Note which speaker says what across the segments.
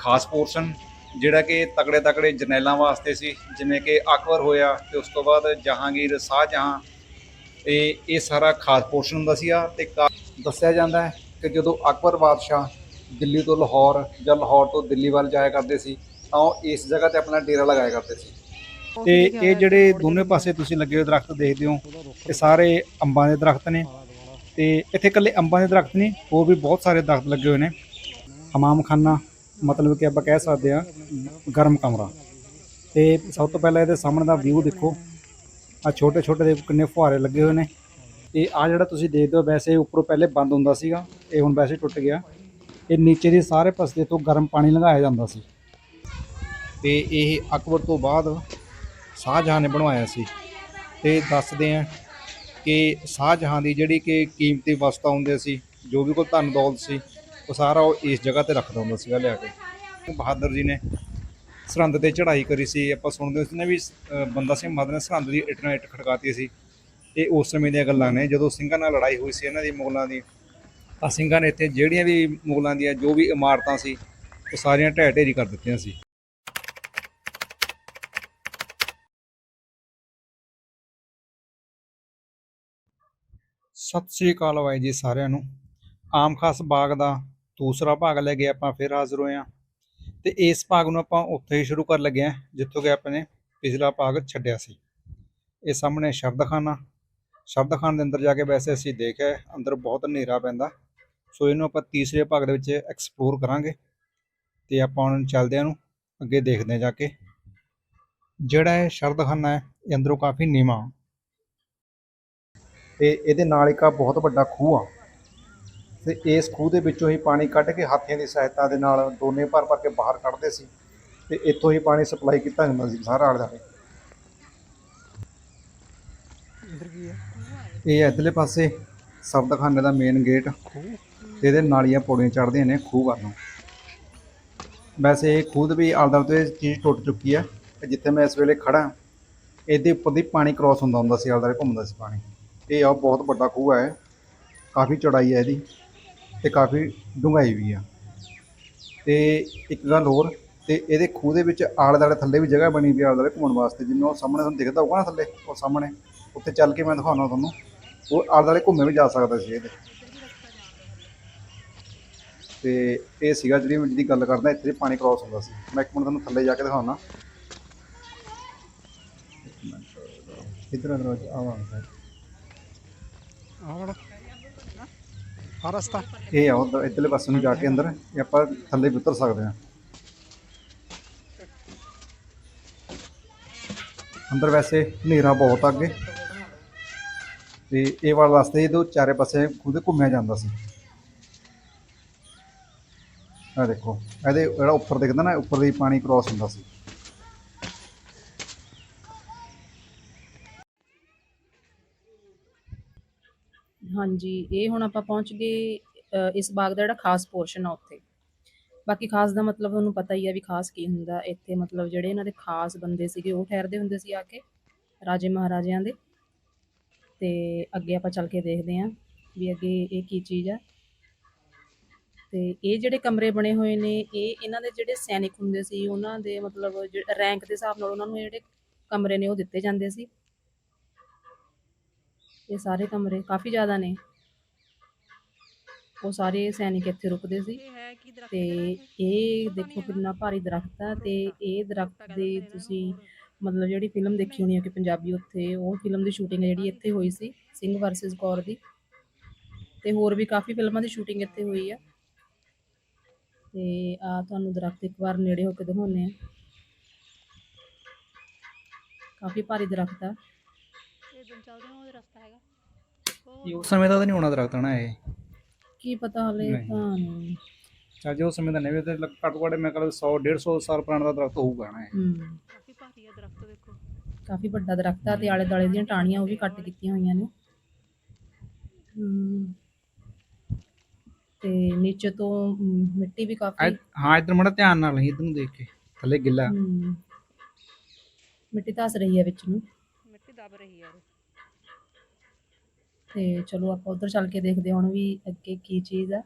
Speaker 1: ਖਾਸ ਪੋਰਸ਼ਨ ਜਿਹੜਾ ਕਿ ਤਕੜੇ ਤਕੜੇ ਜਰਨੈਲਾਂ ਵਾਸਤੇ ਸੀ, ਜਿਵੇਂ ਕਿ ਅਕਬਰ ਹੋਇਆ ਤੇ ਉਸ ਤੋਂ ਬਾਅਦ ਜਹਾਂਗੀਰ ਸ਼ਾਹਜਹਾਂ। ਤੇ ਇਹ ਸਾਰਾ ਖਾਸ ਪੋਰਸ਼ਨ ਹੁੰਦਾ ਸੀਗਾ ਤੇ ਕਾ- ਦੱਸਿਆ ਜਾਂਦਾ ਹੈ ਕਿ ਜਦੋਂ ਅਕਬਰ ਬਾਦਸ਼ਾਹ ਦਿੱਲੀ ਤੋਂ ਲਾਹੌਰ ਜਾਂ ਲਾਹੌਰ ਤੋਂ ਦਿੱਲੀ ਵੱਲ ਜਾਇਆ ਕਰਦੇ ਸੀ, ਤਾਂ ਉਹ ਇਸ ਜਗ੍ਹਾ ਤੇ ਆਪਣਾ ਡੇਰਾ ਲਗਾਇਆ ਕਰਦੇ ਸੀ। ਤੇ ਇਹ ਜਿਹੜੇ ਦੋਨੇ ਪਾਸੇ ਤੁਸੀਂ ਲੱਗੇ ਹੋਏ ਦਰਖਤ ਦੇਖਦੇ ਹੋ, ਇਹ ਸਾਰੇ ਅੰਬਾਂ ਦੇ ਦਰਖਤ ਨੇ। ਤੇ ਇੱਥੇ ਇਕੱਲੇ ਅੰਬਾਂ ਦੇ ਦਰਖਤ ਨਹੀਂ, ਹੋਰ ਵੀ ਬਹੁਤ ਸਾਰੇ ਦਰਖਤ ਲੱਗੇ ਹੋਏ ਨੇ। ਹਮਾਮਖਾਨਾ ਮਤਲਬ ਕਿ ਆਪਾਂ ਕਹਿ ਸਕਦੇ ਆ ਗਰਮ ਕਮਰਾ। ਤੇ ਸਭ ਤੋਂ ਪਹਿਲਾਂ ਇਹਦੇ ਸਾਹਮਣੇ ਦਾ ਵਿਊ ਦੇਖੋ। ਆ ਛੋਟੇ ਛੋਟੇ ਦੇ ਕਿੰਨੇ ਫੁਹਾਰੇ ਲੱਗੇ ਹੋਏ ਨੇ। ਤੇ ਆ ਜਿਹੜਾ ਤੁਸੀਂ ਦੇਖਦੇ ਹੋ, ਵੈਸੇ ਉੱਪਰੋਂ ਪਹਿਲੇ ਬੰਦ ਹੁੰਦਾ ਸੀਗਾ, ਇਹ ਹੁਣ ਵੈਸੇ ਟੁੱਟ ਗਿਆ। ਇਹ ਨੀਚੇ ਦੇ ਸਾਰੇ ਪਾਸੇ ਤੋਂ ਗਰਮ ਪਾਣੀ ਲੰਘਾਇਆ ਜਾਂਦਾ ਸੀ। ਤੇ ਇਹ ਅਕਬਰ ਤੋਂ ਬਾਅਦ ਸ਼ਾਹਜਹਾਂ ਨੇ ਬਣਵਾਇਆ ਸੀ। ਤੇ ਦੱਸਦੇ ਆ ਕਿ ਸ਼ਾਹਜਹਾਂ ਦੀ ਜਿਹੜੀ ਕਿ ਕੀਮਤੀ ਵਸਤਾਂ ਹੁੰਦੀਆਂ ਸੀ, ਜੋ ਵੀ ਕੋਈ ਧਨ ਦੌਲਤ ਸੀ ਉਹ ਸਾਰਾ ਉਹ ਇਸ ਜਗ੍ਹਾ ਤੇ ਰੱਖਦਾ ਹੁੰਦਾ ਸੀਗਾ ਲਿਆ ਕੇ। ਬਹਾਦਰ ਜੀ ਨੇ ਸਰਹੰਦ ਤੇ ਚੜ੍ਹਾਈ ਕਰੀ ਸੀ। ਆਪਾਂ ਸੁਣਦੇ ਸੀ ਨਾ ਵੀ ਬੰਦਾ ਸਿੰਘ ਬਹਾਦਰ ਨੇ ਸਰਹੰਦ ਦੀ ਇੱਟ ਨਾਲ ਇੱਟ ਖੜਕਾਤੀ ਸੀ। ਇਹ ਉਸ ਸਮੇਂ ਦੀਆਂ ਗੱਲਾਂ ਨੇ। ਜਦੋਂ ਸਿੰਘਾਂ ਨਾਲ ਲੜਾਈ ਹੋਈ ਸੀ ਇਹਨਾਂ ਦੀ, ਮੁਗਲਾਂ ਦੀ, ਤਾਂ ਸਿੰਘਾਂ ਨੇ ਇੱਥੇ ਜਿਹੜੀਆਂ ਵੀ ਮੁਗਲਾਂ ਦੀਆਂ ਜੋ ਵੀ ਇਮਾਰਤਾਂ ਸੀ, ਉਹ ਸਾਰੀਆਂ ਢਹਿ ਢੇਰੀ ਕਰ ਦਿੱਤੀਆਂ ਸੀ। ਸਤਿ ਸ੍ਰੀ ਅਕਾਲ ਬਾਈ ਜੀ ਸਾਰਿਆਂ ਨੂੰ। ਆਮ ਖਾਸ ਬਾਗ ਦਾ ਦੂਸਰਾ ਭਾਗ ਲੈ ਕੇ ਆਪਾਂ ਫਿਰ ਹਾਜ਼ਰ ਹੋਏ ਹਾਂ। ਤੇ ਇਸ ਭਾਗ ਨੂੰ ਆਪਾਂ ਉੱਥੇ ਹੀ ਸ਼ੁਰੂ ਕਰਨ ਲੱਗੇ ਹਾਂ, ਜਿੱਥੋਂ ਕਿ ਆਪਾਂ ਨੇ ਪਿਛਲਾ ਭਾਗ ਛੱਡਿਆ ਸੀ। ਇਹ ਸਾਹਮਣੇ ਸ਼ਬਦਖਾਨਾ। ਸ਼ਬਦਖਾਨੇ ਦੇ ਅੰਦਰ ਜਾ ਕੇ ਵੈਸੇ ਅਸੀਂ ਦੇਖਿਆ, ਅੰਦਰ ਬਹੁਤ ਹਨੇਰਾ ਪੈਂਦਾ। ਸੋ ਇਹਨੂੰ ਆਪਾਂ ਤੀਸਰੇ ਭਾਗ ਦੇ ਵਿੱਚ ਐਕਸਪਲੋਰ ਕਰਾਂਗੇ ਤੇ ਆਪਾਂ ਹੁਣ ਚੱਲਦੇ ਹਾਂ ਨੂੰ ਅੱਗੇ ਦੇਖਦੇ ਹਾਂ ਜਾ ਕੇ। ਜਿਹੜਾ ਇਹ ਸ਼ਰਦਖਾਨਾ ਹੈ, ਇਹ ਅੰਦਰੋਂ ਕਾਫੀ ਨੀਵਾਂ। ਤੇ ਇਹਦੇ ਨਾਲ ਇੱਕ ਆ ਬਹੁਤ ਵੱਡਾ ਖੂਹ ਆ। ਤੇ ਇਸ ਖੂਹ ਦੇ ਵਿੱਚੋਂ ਹੀ ਪਾਣੀ ਕੱਢ ਕੇ ਹਾਥੀਆਂ ਦੀ ਸਹਾਇਤਾ ਦੇ ਨਾਲ ਦੋਨੇ ਭਰ ਭਰ ਕੇ ਬਾਹਰ ਕੱਢਦੇ ਸੀ ਤੇ ਇੱਥੋਂ ਹੀ ਪਾਣੀ ਸਪਲਾਈ ਕੀਤਾ ਜਾਂਦਾ ਸੀ ਸਾਰਾ ਆਲੇ ਦੁਆਲੇ। ਇਹ ਇੱਧਰਲੇ ਪਾਸੇ ਸਬਦਖਾਨੇ ਦਾ ਮੇਨ ਗੇਟ ਤੇ ਇਹਦੇ ਨਾਲੀਆਂ ਪੌੜੀਆਂ ਚੜ੍ਹਦੀਆਂ ਨੇ ਖੂਹ ਵੱਲ ਨੂੰ। ਵੈਸੇ ਇਹ ਖੂਹ ਦੇ ਵੀ ਆਲੇ ਦੁਆਲੇ ਤੋਂ ਚੀਜ਼ ਟੁੱਟ ਚੁੱਕੀ ਹੈ ਤੇ ਜਿੱਥੇ ਮੈਂ ਇਸ ਵੇਲੇ ਖੜਾ ਇਹਦੇ ਉੱਪਰ ਦੀ ਪਾਣੀ ਕ੍ਰਾਸ ਹੁੰਦਾ ਹੁੰਦਾ ਸੀ ਆਲੇ ਦੁਆਲੇ ਘੁੰਮਦਾ ਸੀ ਪਾਣੀ। ਇਹ ਆ ਬਹੁਤ ਵੱਡਾ ਖੂਹ ਹੈ ਕਾਫੀ ਚੌੜਾਈ ਹੈ ਇਹਦੀ। ਤੇ ਕਾਫੀ ਡੂੰਘਾਈ ਵੀ ਆ। ਤੇ ਇੱਕ ਗੱਲ ਹੋਰ, ਤੇ ਇਹਦੇ ਖੂਹ ਦੇ ਵਿੱਚ ਆਲੇ ਦੁਆਲੇ ਥੱਲੇ ਵੀ ਜਗ੍ਹਾ ਬਣੀ ਵੀ ਆਲੇ ਦੁਆਲੇ ਘੁੰਮਣ ਵਾਸਤੇ। ਜਿਵੇਂ ਉਹ ਸਾਹਮਣੇ ਤੁਹਾਨੂੰ ਦਿਖਦਾ ਹੋਊਗਾ ਨਾ ਥੱਲੇ, ਉਹ ਸਾਹਮਣੇ, ਉੱਥੇ ਚੱਲ ਕੇ ਮੈਂ ਦਿਖਾਉਣਾ ਤੁਹਾਨੂੰ। ਉਹ ਆਲੇ ਦੁਆਲੇ ਘੁੰਮੇ ਵੀ ਜਾ ਸਕਦਾ ਸੀ ਇਹਦੇ। ਤੇ ਇਹ ਸੀਗਾ ਜਿਹੜੀ ਮੈਂ ਜਿਹਦੀ ਗੱਲ ਕਰਦਾ, ਇੱਥੇ ਪਾਣੀ ਕ੍ਰਾਸ ਹੁੰਦਾ ਸੀ। ਮੈਂ ਇੱਕ ਮਿੰਟ ਤੁਹਾਨੂੰ ਥੱਲੇ ਜਾ ਕੇ ਦਿਖਾਉਣਾ। ਇਧਰ ਅੰਦਰ ਆਵਾਂਗਾ
Speaker 2: ਆਵੜ ਆ ਰਸਤਾ।
Speaker 1: ਇਹ ਆ, ਉਧਰ, ਇੱਧਰਲੇ ਪਾਸੇ ਨੂੰ ਜਾ ਕੇ ਅੰਦਰ, ਇਹ ਆਪਾਂ ਥੱਲੇ ਵੀ ਉਤਰ ਸਕਦੇ ਹਾਂ। ਅੰਦਰ ਵੈਸੇ ਹਨੇਰਾ ਬਹੁਤ ਅੱਗੇ। ਤੇ ਇਹ ਵਾਲਾ ਰਸਤੇ ਇਹਦੇ ਚਾਰੇ ਪਾਸੇ ਖੁਦ ਘੁੰਮਿਆ ਜਾਂਦਾ ਸੀ। ਆ ਦੇਖੋ, ਇਹਦੇ ਜਿਹੜਾ ਉੱਪਰ ਦਿਖਦਾ ਨਾ, ਉੱਪਰ ਦੀ ਪਾਣੀ ਕ੍ਰਾਸ ਹੁੰਦਾ ਸੀ।
Speaker 3: ਹਾਂਜੀ ਇਹ ਹੁਣ ਆਪਾਂ ਪਹੁੰਚ ਗਏ ਅ, ਇਸ ਬਾਗ ਦਾ ਜਿਹੜਾ ਖਾਸ ਪੋਰਸ਼ਨ ਆ ਉੱਥੇ। ਬਾਕੀ ਖਾਸ ਦਾ ਮਤਲਬ ਤੁਹਾਨੂੰ ਪਤਾ ਹੀ ਆ ਵੀ ਖਾਸ ਕੀ ਹੁੰਦਾ। ਇੱਥੇ ਮਤਲਬ ਜਿਹੜੇ ਇਹਨਾਂ ਦੇ ਖਾਸ ਬੰਦੇ ਸੀਗੇ ਉਹ ਠਹਿਰਦੇ ਹੁੰਦੇ ਸੀ ਆ ਕੇ ਰਾਜੇ ਮਹਾਰਾਜਿਆਂ ਦੇ। ਤੇ ਅੱਗੇ ਆਪਾਂ ਚੱਲ ਕੇ ਦੇਖਦੇ ਆਂ ਵੀ ਅੱਗੇ ਇਹ ਕੀ ਚੀਜ਼ ਆ। ਤੇ ਇਹ ਜਿਹੜੇ ਕਮਰੇ ਬਣੇ ਹੋਏ ਨੇ ਇਹ ਇਹਨਾਂ ਦੇ ਜਿਹੜੇ ਸੈਨਿਕ ਹੁੰਦੇ ਸੀ ਉਹਨਾਂ ਦੇ ਮਤਲਬ ਰੈਂਕ ਦੇ ਹਿਸਾਬ ਨਾਲ ਉਹਨਾਂ ਨੂੰ ਜਿਹੜੇ ਕਮਰੇ ਨੇ ਉਹ ਦਿੱਤੇ ਜਾਂਦੇ ਸੀ। ਇਹ ਸਾਰੇ ਕਮਰੇ ਕਾਫੀ ਜ਼ਿਆਦਾ ਨੇ। ਉਹ ਸਾਰੇ ਸੈਨਿਕ ਇੱਥੇ ਰੁਕਦੇ ਸੀ ਤੇ ਇਹ ਦੇਖੋ ਕਿੰਨਾ ਭਾਰੀ ਦਰਖਤ ਆ ਤੇ ਇਹ ਦਰਖਤ ਦੇ ਤੁਸੀਂ ਮਤਲਬ ਜਿਹੜੀ ਫਿਲਮ ਦੇਖੀ ਹੋਣੀ ਹੈ ਕਿ ਪੰਜਾਬੀ ਉੱਥੇ, ਉਹ ਫਿਲਮ ਦੀ ਸ਼ੂਟਿੰਗ ਜਿਹੜੀ ਇੱਥੇ ਹੋਈ ਸੀ ਸਿੰਘ ਵਰਸਸ ਕੌਰ ਦੀ। ਤੇ ਹੋਰ ਵੀ ਕਾਫੀ ਫਿਲਮਾਂ ਦੀ ਸ਼ੂਟਿੰਗ ਇੱਥੇ ਹੋਈ ਆ। ਤੇ ਆ ਤੁਹਾਨੂੰ ਦਰਖਤ ਇੱਕ ਵਾਰ ਨੇੜੇ ਹੋ ਕੇ ਦਿਖਾਉਂਦੇ ਆ। ਕਾਫੀ ਭਾਰੀ ਦਰਖਤ ਆ।
Speaker 4: ਇਦਾਂ ਚੱਲਦੇ ਹਾਂ ਉਹਦੇ ਰਸਤਾ ਹੈਗਾ।
Speaker 1: ਇਹ ਉਸ ਸਮੇਂ ਦਾ ਤਾਂ ਨਹੀਂ ਹੋਣਾ ਦਰਖਤ ਨਾ ਇਹ।
Speaker 3: ਕੀ ਪਤਾ ਹਲੇ
Speaker 1: ਨਹੀਂ।
Speaker 3: ਤਾਂ ਨਹੀਂ।
Speaker 1: ਚਾ ਜੋ ਸਮੇਂ ਦਾ ਨਹੀਂ ਵੀ ਤੇ ਘੱਟੋ ਘੱਟ ਮੈਂ ਕਹਿੰਦਾ 100 150 ਸਾਲ ਪੁਰਾਣਾ ਦਾ ਦਰਖਤ ਹੋਊਗਾ ਨਾ ਇਹ।
Speaker 3: ਹੂੰ।
Speaker 4: ਕਾਫੀ ਭਾਰੀ ਆ ਦਰਖਤ ਦੇਖੋ
Speaker 3: ਕਾਫੀ ਵੱਡਾ ਦਰਖਤ ਆ ਤੇ ਆਲੇ ਦੁਆਲੇ ਦੀਆਂ ਟਾਹਣੀਆਂ ਉਹ ਵੀ ਕੱਟ ਕੀਤੀਆਂ ਹੋਈਆਂ ਨੇ। ਹਮ, ਤੇ ਨੀਚੇ ਤੋਂ ਮਿੱਟੀ ਵੀ ਕਾਫੀ
Speaker 1: ਐ- ਹਾਂ ਇਧਰ ਮੜਾ ਧਿਆਨ ਨਾਲ ਲਈ ਇਧਰ ਨੂੰ ਦੇਖ ਕੇ ਥੱਲੇ ਗਿੱਲਾ।
Speaker 3: ਹਮ, ਮਿੱਟੀ ਧਸ ਰਹੀ ਹੈ ਵਿੱਚ ਨੂੰ।
Speaker 4: ਮਿੱਟੀ ਦਬ ਰਹੀ ਆ
Speaker 3: ਤੇ ਚਲੋ ਆਪਾਂ ਉਧਰ ਚੱਲ ਕੇ ਦੇਖਦੇ ਹਾਂ ਹੁਣ ਵੀ ਅੱਗੇ ਕੀ ਚੀਜ਼ ਆ।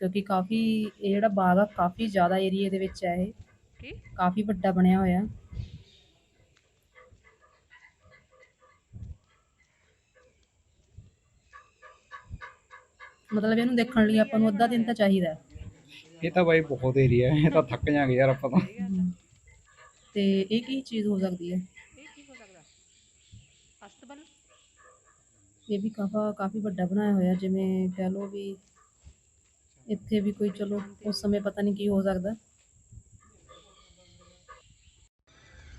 Speaker 3: ਕਿਉਂਕਿ ਕਾਫੀ ਇਹ ਜਿਹੜਾ ਬਾਗ ਆ ਕਾਫੀ ਜ਼ਿਆਦਾ ਏਰੀਏ ਦੇ ਵਿੱਚ ਹੈ ਇਹ।
Speaker 4: ਕੀ?
Speaker 3: ਕਾਫੀ ਵੱਡਾ ਬਣਿਆ ਹੋਇਆ। ਮਤਲਬ ਇਹਨੂੰ ਦੇਖਣ ਲਈ ਆਪਾਂ ਨੂੰ ਅੱਧਾ ਦਿਨ ਤਾਂ ਚਾਹੀਦਾ। ਹੈ।
Speaker 1: ਇਹ ਤਾਂ ਬਾਈ ਬਹੁਤ ਏਰੀਆ ਹੈ ਇਹ ਤਾਂ ਥੱਕ ਜਾਾਂਗੇ ਯਾਰ ਆਪਾਂ ਤਾਂ।
Speaker 3: ਤੇ ਇਹ ਕੀ ਚੀਜ਼ ਹੋ ਸਕਦੀ ਹੋ
Speaker 4: ਸਕਦਾ ਅਸਤਬਲ
Speaker 3: ਇਹ ਵੀ ਕਾਫਾ ਕਾਫੀ ਵੱਡਾ ਬਣਾਇਆ ਹੋਇਆ ਜਿਵੇਂ ਕਹਿ ਲਓ ਵੀ ਇੱਥੇ ਵੀ ਕੋਈ ਚਲੋ ਉਸ ਸਮੇਂ ਪਤਾ ਨਹੀਂ ਕੀ ਹੋ ਸਕਦਾ।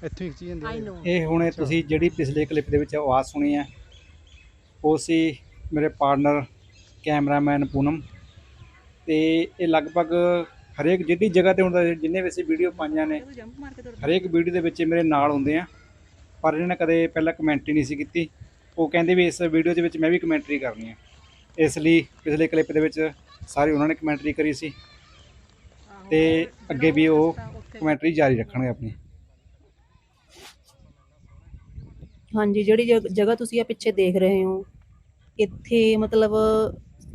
Speaker 2: ਇੱਥੋਂ ਹੀ ਖਿੱਚੀ ਜਾਂਦੀ ਹੈ
Speaker 1: ਇਹ ਹੁਣੇ ਤੁਸੀਂ ਜਿਹੜੀ ਪਿਛਲੇ ਕਲਿੱਪ ਦੇ ਵਿੱਚ ਆਵਾਜ਼ ਸੁਣੀ ਹੈ ਉਹ ਸੀ ਮੇਰੇ ਪਾਰਟਨਰ ਕੈਮਰਾਮੈਨ ਪੂਨਮ। ਤੇ ਇਹ ਲਗਭਗ ਹਰੇਕ ਜਿਹੜੀ ਜਗ੍ਹਾ ਤੇ ਹੁੰਦਾ ਜਿੰਨੇ ਵੀ ਅਸੀਂ ਵੀਡੀਓ ਪਾਈਆਂ ਨੇ ਹਰੇਕ ਵੀਡੀਓ ਦੇ ਵਿੱਚ ਮੇਰੇ ਨਾਲ ਹੁੰਦੇ ਆ। ਪਰ ਇਹਨਾਂ ਨੇ ਕਦੇ ਪਹਿਲਾਂ ਕਮੈਂਟਰੀ ਨਹੀਂ ਸੀ ਕੀਤੀ। ਉਹ ਕਹਿੰਦੇ ਵੀ ਇਸ ਵੀਡੀਓ ਦੇ ਵਿੱਚ ਮੈਂ ਵੀ ਕਮੈਂਟਰੀ ਕਰਨੀ ਹੈ। ਇਸ ਲਈ ਪਿਛਲੇ ਕਲਿੱਪ ਦੇ ਵਿੱਚ ਸਾਰੇ ਉਹਨਾਂ ਨੇ ਕਮੈਂਟਰੀ ਕਰੀ ਸੀ ਤੇ ਅੱਗੇ ਵੀ ਉਹ ਕਮੈਂਟਰੀ ਜਾਰੀ ਰੱਖਣਗੇ ਆਪਣੀ।
Speaker 3: ਹਾਂਜੀ, ਜਿਹੜੀ ਜਗ੍ਹਾ ਤੁਸੀਂ ਆ ਪਿੱਛੇ ਦੇਖ ਰਹੇ ਹੋ, ਇੱਥੇ ਮਤਲਬ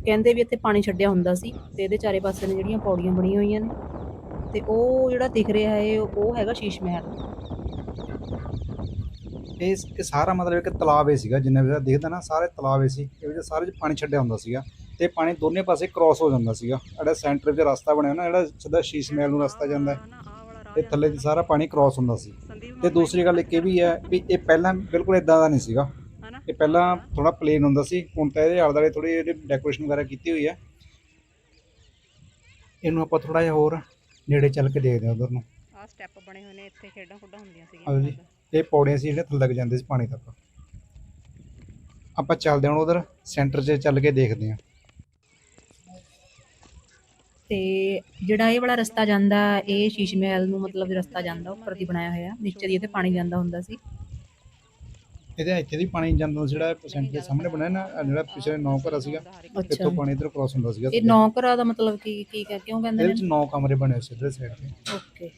Speaker 3: ਕਹਿੰਦੇ ਵੀ ਇੱਥੇ ਪਾਣੀ ਛੱਡਿਆ ਹੁੰਦਾ ਸੀ ਤੇ ਇਹਦੇ ਚਾਰੇ ਪਾਸੇ ਨੇ ਜਿਹੜੀਆਂ ਪੌੜੀਆਂ ਬਣੀਆਂ ਹੋਈਆਂ ਨੇ ਤੇ ਉਹ ਜਿਹੜਾ ਦਿਖ ਰਿਹਾ ਹੈ, ਉਹ ਹੈਗਾ ਸ਼ੀਸ਼ ਮਹਿਲ।
Speaker 1: ਇਹ ਇਹ ਸਾਰਾ ਮਤਲਬ ਇੱਕ ਤਲਾਬ ਹੀ ਸੀਗਾ ਜਿੰਨਾ ਵੀ ਦਿਖਦਾ ਨਾ ਸਾਰੇ ਤਲਾਬ ਹੀ ਸੀ। ਇਹ ਵਿੱਚ ਸਾਰੇ 'ਚ ਪਾਣੀ ਛੱਡਿਆ ਹੁੰਦਾ ਸੀਗਾ ਤੇ ਪਾਣੀ ਦੋਨੇ ਪਾਸੇ ਕ੍ਰਾਸ ਹੋ ਜਾਂਦਾ ਸੀਗਾ। ਜਿਹੜਾ ਸੈਂਟਰ ਵਿੱਚ ਰਸਤਾ ਬਣਿਆ ਨਾ ਜਿਹੜਾ ਸਿੱਧਾ ਸ਼ੀਸ਼ ਮਹਿਲ ਨੂੰ ਰਸਤਾ ਜਾਂਦਾ ਹੈ,
Speaker 4: ਨਾ ਆਹ ਵਾਲਾ ਰਾਹ
Speaker 1: ਤੇ ਥੱਲੇ ਦੀ ਸਾਰਾ ਪਾਣੀ ਕ੍ਰਾਸ ਹੁੰਦਾ ਸੀ। ਤੇ ਦੂਸਰੀ ਗੱਲ ਇੱਕ ਇਹ ਵੀ ਹੈ ਵੀ ਇਹ ਪਹਿਲਾਂ ਬਿਲਕੁਲ ਇਦਾਂ ਦਾ ਨਹੀਂ ਸੀਗਾ। ਇਹ ਪਹਿਲਾਂ ਥੋੜਾ ਪਲੇਨ ਹੁੰਦਾ ਸੀ ਹੁਣ ਤਾਂ ਇਹਦੇ ਆਲੇ ਦੁਆਲੇ ਥੋੜੀ ਇਹਦੀ ਡੈਕੋਰੇਸ਼ਨ ਵਗੈਰਾ ਕੀਤੀ ਹੋਈ ਹੈ। ਇਹਨੂੰ ਆਪਾਂ ਥੋੜਾ ਜਿਹਾ ਹੋਰ ਨੇੜੇ ਚੱਲ ਕੇ ਦੇਖਦੇ ਹਾਂ ਉਧਰ ਨੂੰ।
Speaker 4: ਸਟੈਪ ਬਣੇ ਹੋਏ ਨੇ ਇੱਥੇ ਖੇਡਾਂ ਖੁੱਡਾਂ ਹੁੰਦੀਆਂ ਸੀਗੀਆਂ
Speaker 1: ਇਹ ਪੌੜੀਆਂ ਸੀ ਜਿਹੜੇ ਥੱਲੇ ਤੱਕ ਜਾਂਦੇ ਸੀ ਪਾਣੀ ਤੱਕ। ਆਪਾਂ ਚੱਲਦੇ ਹਾਂ ਉਧਰ ਸੈਂਟਰ 'ਚ ਚੱਲ ਕੇ ਦੇਖਦੇ ਹਾਂ।
Speaker 3: ਤੇ ਜਿਹੜਾ ਇਹ ਵਾਲਾ ਰਸਤਾ ਜਾਂਦਾ ਇਹ ਸ਼ੀਸ਼ ਮਹਿਲ ਨੂੰ ਮਤਲਬ ਰਸਤਾ ਜਾਂਦਾ ਉੱਪਰ ਦੀ ਬਣਾਇਆ ਹੋਇਆ ਨੀਚੇ ਦੀ ਇਹਦੇ ਪਾਣੀ ਜਾਂਦਾ ਹੁੰਦਾ ਸੀ।
Speaker 1: ਇਹਦੇ ਇੱਥੇ ਦੀ ਪਾਣੀ ਜਾਂਦਾ ਸੀ ਜਿਹੜਾ ਸੈਂਟਰ ਦੇ ਸਾਹਮਣੇ ਬਣਿਆ ਨਾ ਆਹ ਜਿਹੜਾ ਪਿਛਲੇ ਨੌ ਘਰ ਸੀਗਾ ਇੱਥੋਂ ਪਾਣੀ ਇੱਧਰ ਕ੍ਰਾਸ ਹੁੰਦਾ ਸੀਗਾ
Speaker 3: ਇਹ ਨੌ ਘਰਾਂ ਦਾ ਮਤਲਬ ਕੀ ਕੀ ਕਿਉਂ ਕਹਿੰਦੇ
Speaker 1: ਇਹਦੇ
Speaker 3: ਨੇ?
Speaker 1: ਵਿੱਚ ਨੌ ਕਮਰੇ ਬਣੇ ਹੋਏ ਸੀ ਇੱਧਰ ਸਾਈਡ ਤੇ।
Speaker 3: ਓਕੇ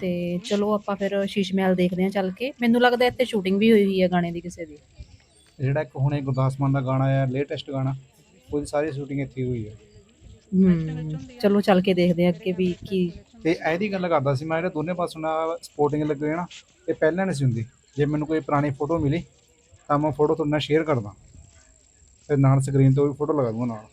Speaker 3: ਤੇ ਚਲੋ ਆਪਾਂ ਫਿਰ ਸ਼ੀਸ਼ ਮਹਿਲ ਦੇਖਦੇ ਹਾਂ ਚੱਲ ਕੇ। ਮੈਨੂੰ ਲੱਗਦਾ ਇੱਥੇ ਸ਼ੂਟਿੰਗ ਵੀ ਹੋਈ ਹੋਈ ਹੈ ਗਾਣੇ ਦੀ ਕਿਸੇ ਦੀ।
Speaker 1: ਜਿਹੜਾ ਇੱਕ ਹੁਣੇ ਗੁਰਦਾਸ ਮਾਨ ਦਾ ਗਾਣਾ ਆਇਆ ਲੇਟੈਸਟ ਗਾਣਾ ਉਹਦੀ ਸਾਰੀ ਸ਼ੂਟਿੰਗ ਇੱਥੇ ਹੋਈ ਹੈ।
Speaker 3: ਹਮ ਚਲੋ ਚੱਲ ਕੇ ਦੇਖਦੇ ਹਾਂ ਅੱਗੇ ਵੀ ਕੀ
Speaker 1: ਤੇ ਇਹਦੀ ਗੱਲ ਕਰਦਾ ਸੀ ਮੈਂ ਜਿਹੜੇ ਦੋਨੇ ਪਾਸੋਂ ਨਾਲ ਸਪੋਰਟਿੰਗ ਲੱਗੇ ਹੋਏ ਨਾ ਇਹ ਪਹਿਲਾਂ ਨਹੀਂ ਸੀ ਹੁੰਦੀ। ਜੇ ਮੈਨੂੰ ਕੋਈ ਪੁਰਾਣੀ ਫੋਟੋ ਮਿਲੀ ਤਾਂ ਮੈਂ ਫੋਟੋ ਤੁਹਾਡੇ ਨਾਲ ਸ਼ੇਅਰ ਕਰਦਾ। ਤੇ ਨਾਲ ਸਕਰੀਨ ਤੋਂ ਵੀ ਫੋਟੋ ਲਗਾ ਦੂੰਗਾ ਨਾਲ।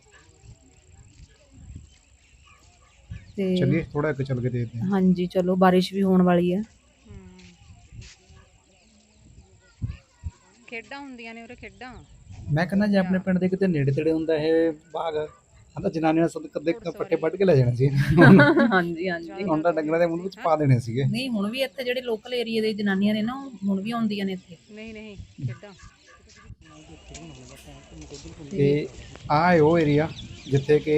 Speaker 3: ਤੇ
Speaker 1: ਚੱਲੀਏ ਥੋੜਾ ਇੱਕ ਚੱਲ ਕੇ ਦੇਖਦੇ ਹਾਂ।
Speaker 3: ਹਾਂਜੀ ਚਲੋ ਬਾਰਿਸ਼ ਵੀ ਹੋਣ ਵਾਲੀ ਹੈ।
Speaker 4: ਖੇਡਾਂ ਹੁੰਦੀਆਂ ਨੇ ਉਰੇ ਖੇਡਾਂ?
Speaker 1: ਮੈਂ ਕਹਿੰਦਾ ਜੇ ਆਪਣੇ ਪਿੰਡ ਦੇ ਕਿਤੇ ਨੇੜੇ ਤੇੜੇ ਹੁੰਦਾ ਇਹ ਬਾਗ ਹਾਂ ਤਾਂ ਜਨਾਨੀਆਂ ਸਦ ਕਦੇ ਪੱਟੇ ਵੱਢ ਕੇ ਲੈ ਜਾਣੇ ਸੀ।
Speaker 3: ਹਾਂਜੀ ਹਾਂਜੀ।
Speaker 1: ਹੁਣ ਤਾਂ ਡੰਗਰਾਂ ਦੇ ਮੂੰਹ ਵਿੱਚ ਪਾ ਦੇਣੇ ਸੀਗੇ।
Speaker 3: ਨਹੀਂ ਹੁਣ ਵੀ ਇੱਥੇ ਜਿਹੜੇ ਲੋਕਲ ਏਰੀਆ ਦੇ ਜਨਾਨੀਆਂ ਨੇ ਨਾ ਉਹ ਹੁਣ ਵੀ ਆਉਂਦੀਆਂ ਨੇ ਇੱਥੇ।
Speaker 4: ਨਹੀਂ ਨਹੀਂ ਖੇਡਾਂ।
Speaker 1: ਤੇ ਹੈ ਉਹ ਏਰੀਆ ਜਿੱਥੇ ਕਿ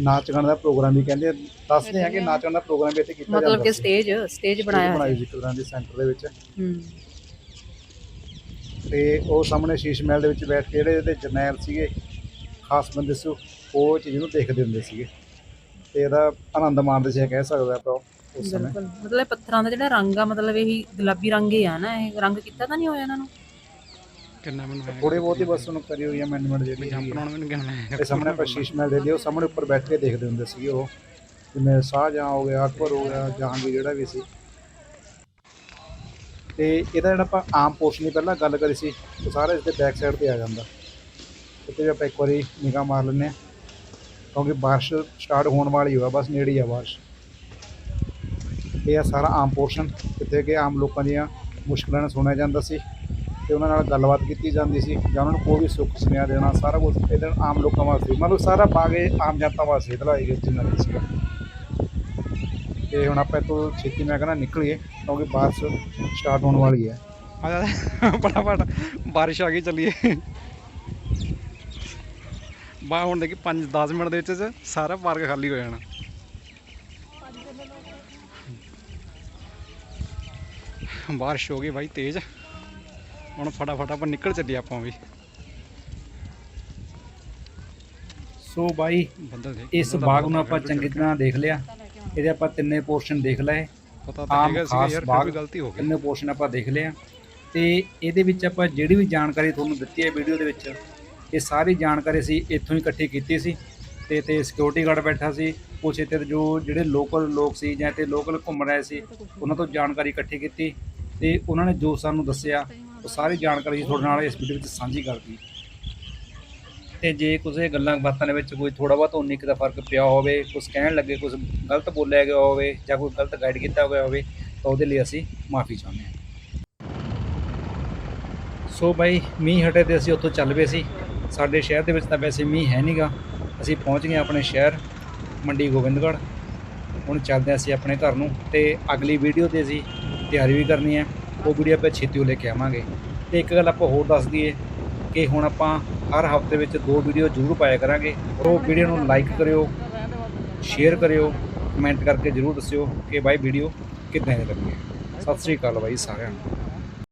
Speaker 1: ਨਾਚ ਗਾਣ ਦਾ ਪ੍ਰੋਗਰਾਮ ਵੀ ਕਹਿੰਦੇ ਆ। ਦੱਸਦੇ ਆ ਕਿ ਨਾਚ ਗਾਣ ਦਾ ਪ੍ਰੋਗਰਾਮ ਵੀ ਇੱਥੇ ਕੀਤਾ ਜਾਂਦਾ
Speaker 3: ਮਤਲਬ ਕਿ
Speaker 1: ਸੀ।
Speaker 3: ਸਟੇਜ ਸਟੇਜ ਬਣਾਇਆ
Speaker 1: ਬਣਾਈ
Speaker 3: ਹੋਇਆ
Speaker 1: ਸੀ ਇੱਕ ਤਰ੍ਹਾਂ ਦੀ ਸੈਂਟਰ ਦੇ ਵਿੱਚ।
Speaker 3: ਹੂੰ।
Speaker 1: ਤੇ ਉਹ ਸਾਹਮਣੇ ਸ਼ੀਸ਼ ਮਹਿਲ ਦੇ ਵਿੱਚ ਬੈਠ ਕੇ ਜਿਹੜੇ ਇਹਦੇ ਜਰਨੈਲ ਸੀਗੇ ਖਾਸ ਬੰਦੇ ਸੀ ਉਹ ਚੀਜ਼ ਨੂੰ ਦੇਖਦੇ ਹੁੰਦੇ ਸੀਗੇ। ਤੇ ਇਹਦਾ ਆਨੰਦ ਮਾਣਦੇ ਸੀ ਕਹਿ ਸਕਦੇ ਆਪਾਂ ਉਸ ਸਮੇਂ।
Speaker 3: ਬਿਲਕੁਲ। ਮਤਲਬ ਇਹ ਪੱਥਰਾਂ ਦਾ ਜਿਹੜਾ ਰੰਗ ਆ ਮਤਲਬ ਇਹੀ ਗੁਲਾਬੀ ਰੰਗ ਹੀ ਆ ਨਾ ਇਹ ਰੰਗ ਕੀਤਾ ਤਾਂ ਨਹੀਂ ਹੋਇਆ ਇਹਨਾਂ ਨੂੰ?
Speaker 2: ਕਿੰਨਾ ਮੈਨੂੰ ਹੈ
Speaker 1: ਥੋੜੇ ਬਹੁਤ ਹੀ ਬਸ ਉਹਨੂੰ ਕਰੀ ਹੋਈ ਹੈ ਮੈਨੇਜਮੈਂਟ ਜਿਹੜੀ
Speaker 2: ਜੰਪ
Speaker 1: ਆ।
Speaker 2: ਲਾਉਣ ਮੈਨੂੰ ਕਿੰਨਾ
Speaker 1: ਤੇ ਸਾਹਮਣੇ ਆਪਾਂ ਸ਼ੀਸ਼ ਮਹਿਲ ਦੇ ਲਈ ਉਹ ਸਾਹਮਣੇ ਉੱਪਰ ਬੈਠ ਕੇ ਦੇਖਦੇ ਹੁੰਦੇ ਸੀਗੇ ਉਹ। ਜਿਵੇਂ ਸ਼ਾਹਜਹਾਂ ਹੋ ਗਿਆ ਅਕਬਰ ਹੋ ਗਿਆ ਜਹਾਂਗੀਰ ਜਿਹੜਾ ਵੀ ਸੀ। ਤੇ ਇਹਦਾ ਜਿਹੜਾ ਆਪਾਂ ਆਮ ਪੋਰਸ਼ਨ ਦੀ ਪਹਿਲਾਂ ਗੱਲ ਕਰੀ ਸੀ ਉਹ ਸਾਰਾ ਇਸ ਦੇ ਬੈਕ ਸਾਈਡ ਤੇ ਆ ਜਾਂਦਾ। ਇੱਥੇ ਵੀ ਆਪਾਂ ਇੱਕ ਵਾਰੀ ਨਿਗਾਹ ਮਾਰ ਲੈਂਦੇ ਹਾਂ। ਕਿਉਂਕਿ ਬਾਰਿਸ਼ ਸਟਾਰਟ ਹੋਣ ਵਾਲੀ ਹੋਆ ਬਸ ਨੇੜੇ ਹੀ ਆ ਬਾਰਿਸ਼। ਇਹ ਆ ਸਾਰਾ ਆਮ ਪੋਰਸ਼ਨ ਜਿੱਥੇ ਕਿ ਆਮ ਲੋਕਾਂ ਦੀਆਂ ਮੁਸ਼ਕਲਾਂ ਨੂੰ ਸੁਣਿਆ ਜਾਂਦਾ ਸੀ। ਤੇ ਉਹਨਾਂ ਨਾਲ ਗੱਲਬਾਤ ਕੀਤੀ ਜਾਂਦੀ ਸੀ ਜਾਂ ਉਹਨਾਂ ਨੂੰ ਕੋਈ ਵੀ ਸੁੱਖ ਸੁਨੇਹਾ ਦੇਣਾ, ਸਾਰਾ ਕੁਝ ਇਹਦੇ ਆਮ ਲੋਕਾਂ ਵਾਸਤੇ, ਮਤਲਬ ਸਾਰਾ ਬਾਗ ਇਹ ਆਮ ਜਨਤਾ ਵਾਸਤੇ ਦਿਲਾਈ ਗਈ ਜਿੰਨਾ ਵੀ ਸੀਗਾ। ਤੇ ਹੁਣ ਆਪਾਂ ਤੋਂ ਛੇਤੀ ਮੈਂ ਕਹਿੰਦਾ ਨਿਕਲੀਏ, ਕਿਉਂਕਿ ਬਾਰਿਸ਼ ਸਟਾਰਟ ਹੋਣ ਵਾਲੀ ਹੈ।
Speaker 2: ਆ ਜਾ, ਫਟਾਫਟ ਬਾਰਿਸ਼ ਆ ਗਈ, ਚੱਲੀਏ। ਬਾ, ਹੁਣ ਦੇਖੀ 5 10 ਮਿੰਟ ਦੇ ਵਿੱਚ ਸਾਰਾ ਪਾਰਕ ਖਾਲੀ ਹੋ ਜਾਣਾ। ਬਾਰਿਸ਼ ਹੋ ਗਈ ਬਾਈ, ਤੇਜ਼। ਹੁਣ ਫਟਾਫਟ ਆਪਾਂ ਨਿਕਲ ਚੱਲੀਏ ਆਪਾਂ ਵੀ।
Speaker 1: ਸੋ ਬਾਈ ਇਸ ਬਾਗ ਨੂੰ ਆਪਾਂ ਚੰਗੀ ਤਰ੍ਹਾਂ ਦੇਖ ਲਿਆ। ਇਹਦੇ ਆਪਾਂ ਤਿੰਨੇ ਪੋਰਸ਼ਨ ਦੇਖ ਲਏ।
Speaker 2: ਪਤਾ ਤਾਂ ਹੈਗਾ ਸੀ ਯਾਰ ਫਿਰ ਗਲਤੀ ਹੋ ਗਈ।
Speaker 1: ਤਿੰਨੇ ਪੋਰਸ਼ਨ ਆਪਾਂ ਦੇਖ ਲਏ ਆ ਤੇ ਇਹਦੇ ਵਿੱਚ ਆਪਾਂ ਜਿਹੜੀ ਵੀ ਜਾਣਕਾਰੀ ਤੁਹਾਨੂੰ ਦਿੱਤੀ ਹੈ ਵੀਡੀਓ ਦੇ ਵਿੱਚ ਇਹ ਸਾਰੀ ਜਾਣਕਾਰੀ ਅਸੀਂ ਇੱਥੋਂ ਹੀ ਇਕੱਠੀ ਕੀਤੀ ਸੀ। ਤੇ ਇੱਥੇ ਸਿਕਿਉਰਿਟੀ ਗਾਰਡ ਬੈਠਾ ਸੀ। ਕੁਛ ਇੱਥੇ ਜੋ ਜਿਹੜੇ ਲੋਕਲ ਲੋਕ ਸੀ ਜਾਂ ਇੱਥੇ ਲੋਕਲ ਘੁੰਮ ਰਹੇ ਸੀ ਉਹਨਾਂ ਤੋਂ ਜਾਣਕਾਰੀ ਇਕੱਠੀ ਕੀਤੀ। ਤੇ ਉਹਨਾਂ ਨੇ ਜੋ ਸਾਨੂੰ ਦੱਸਿਆ ਉਹ ਸਾਰੀ ਜਾਣਕਾਰੀ ਤੁਹਾਡੇ ਨਾਲ ਇਸ ਵੀਡੀਓ ਵਿੱਚ ਸਾਂਝੀ ਕਰਦੀ ਤੇ ਜੇ ਕਿਸੇ ਗੱਲਾਂ ਬਾਤਾਂ ਦੇ ਵਿੱਚ ਕੋਈ ਥੋੜਾ ਬਹੁਤ ਉਨੀ ਕੁ ਦਾ ਫ਼ਰਕ ਪਿਆ ਹੋਵੇ ਕੁਝ ਕਹਿਣ ਲੱਗੇ ਕੁਝ ਗਲਤ ਬੋਲਿਆ ਗਿਆ ਹੋਵੇ ਜਾਂ ਕੋਈ ਗਲਤ ਗਾਈਡ ਕੀਤਾ ਗਿਆ ਹੋਵੇ, ਤਾਂ ਉਹਦੇ ਲਈ ਅਸੀਂ ਮਾਫੀ ਚਾਹੁੰਦੇ ਹਾਂ। ਸੋ ਬਾਈ, ਮੀਂਹ ਹਟੇ ਤੇ ਅਸੀਂ ਉੱਥੋਂ ਚੱਲ ਪਏ ਸੀ। ਸਾਡੇ ਸ਼ਹਿਰ ਦੇ ਵਿੱਚ ਤਾਂ ਵੈਸੇ ਮੀਂਹ ਹੈ ਨਹੀਂਗਾ ਅਸੀਂ ਪਹੁੰਚ ਗਏ ਆਪਣੇ ਸ਼ਹਿਰ, ਮੰਡੀ ਗੋਬਿੰਦਗੜ੍ਹ। ਹੁਣ ਚੱਲਦੇ ਹਾਂ ਅਸੀਂ ਆਪਣੇ ਘਰ ਨੂੰ ਤੇ ਅਗਲੀ ਵੀਡੀਓ ਤੇ ਅਸੀਂ ਤਿਆਰੀ ਵੀ ਕਰਨੀ ਹੈ। ਉਹ ਵੀਡੀਓ ਆਪਾਂ ਛੇਤੀ ਉਹ ਲੈ ਕੇ ਆਵਾਂਗੇ। ਤੇ ਇੱਕ ਗੱਲ ਆਪਾਂ ਹੋਰ ਦੱਸ ਦਈਏ ਕਿ ਹੁਣ ਆਪਾਂ ਹਰ ਹਫ਼ਤੇ ਵਿੱਚ ਦੋ ਵੀਡੀਓ ਜ਼ਰੂਰ ਪਾਇਆ ਕਰਾਂਗੇ। ਉਹ ਵੀਡੀਓ ਨੂੰ ਲਾਈਕ ਕਰਿਓ ਸ਼ੇਅਰ ਕਰਿਓ ਕਮੈਂਟ ਕਰਕੇ ਜ਼ਰੂਰ ਦੱਸਿਓ ਕਿ ਬਾਈ ਵੀਡੀਓ ਕਿੱਦਾਂ ਦੀ ਲੱਗੀ। ਸਤਿ ਸ੍ਰੀ ਅਕਾਲ ਬਾਈ ਸਾਰਿਆਂ ਨੂੰ।